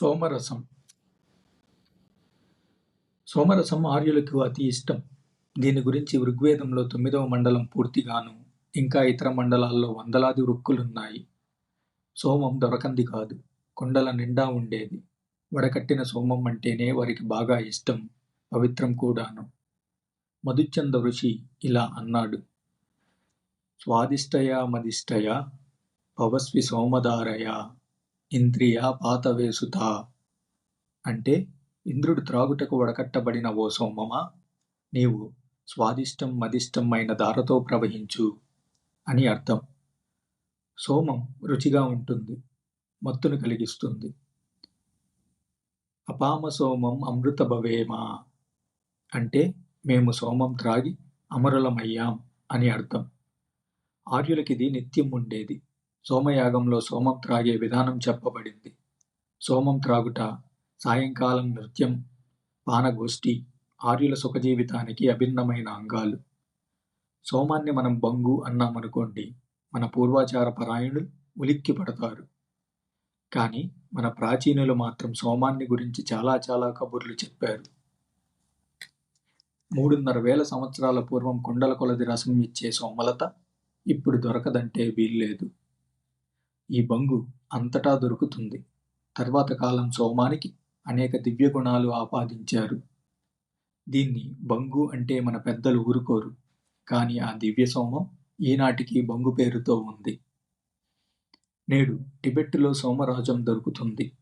సోమరసం. సోమరసం ఆర్యులకు అతి ఇష్టం. దీని గురించి ఋగ్వేదంలో తొమ్మిదవ మండలం పూర్తిగాను ఇంకా ఇతర మండలాల్లో వందలాది వృక్కులున్నాయి సోమం దొరకంది కాదు కొండల నిండా ఉండేది. వడకట్టిన సోమం అంటేనే వారికి బాగా ఇష్టం పవిత్రం కూడాను. మధుచంద ఋషి ఇలా అన్నాడు. స్వాదిష్టయా మదిష్టయ పవస్వి సోమదారయ ఇంద్రియ పాతవేసుత. అంటే ఇంద్రుడు త్రాగుటకు వడకట్టబడిన ఓ సోమమా? నీవు స్వాదిష్టం మదిష్టం అయిన దారతో ప్రవహించు అని అర్థం. సోమం రుచిగా ఉంటుంది మత్తును కలిగిస్తుంది. అపామ సోమం అమృత భవేమా? అంటే మేము సోమం త్రాగి అమరులమయ్యాం అని అర్థం. ఆర్యులకిది నిత్యం ఉండేది. సోమయాగంలో సోమం త్రాగే విధానం చెప్పబడింది. సోమం త్రాగుట సాయంకాలం నృత్యం పానగోష్ఠి ఆర్యుల సుఖజీవితానికి అభిన్నమైన అంగాలు. సోమాన్ని మనం బంగు అన్నామనుకోండి మన పూర్వాచార పరాయణులు ఉలిక్కి పడతారు కానీ మన ప్రాచీనులు మాత్రం సోమాన్ని గురించి చాలా చాలా కబుర్లు చెప్పారు. మూడున్నర వేల సంవత్సరాల పూర్వం కొండల కొలది రసం ఇచ్చే సోమలత ఇప్పుడు దొరకదంటే వీల్లేదు. ఈ బంగు అంతటా దొరుకుతుంది. తర్వాత కాలం సోమానికి అనేక దివ్య గుణాలు ఆపాదించారు. దీన్ని బంగు అంటే మన పెద్దలు ఊరుకోరు. కానీ ఆ దివ్య సోమం ఈనాటికి బంగు పేరుతో ఉంది. నేడు టిబెట్టులో సోమరాజం దొరుకుతుంది.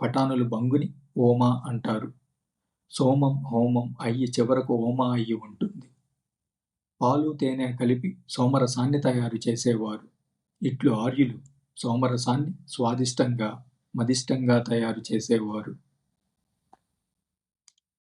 పటానులు బంగుని ఓమా అంటారు. సోమం హోమం అయ్యి చివరకు ఓమా అయ్యి ఉంటుంది. పాలు తేనె కలిపి సోమరసాన్ని తయారు చేసేవారు. ఇట్లు ఆర్యులు సోమరసాన్ని స్వాదిష్టంగా మదిష్టంగా తయారు చేసేవారు.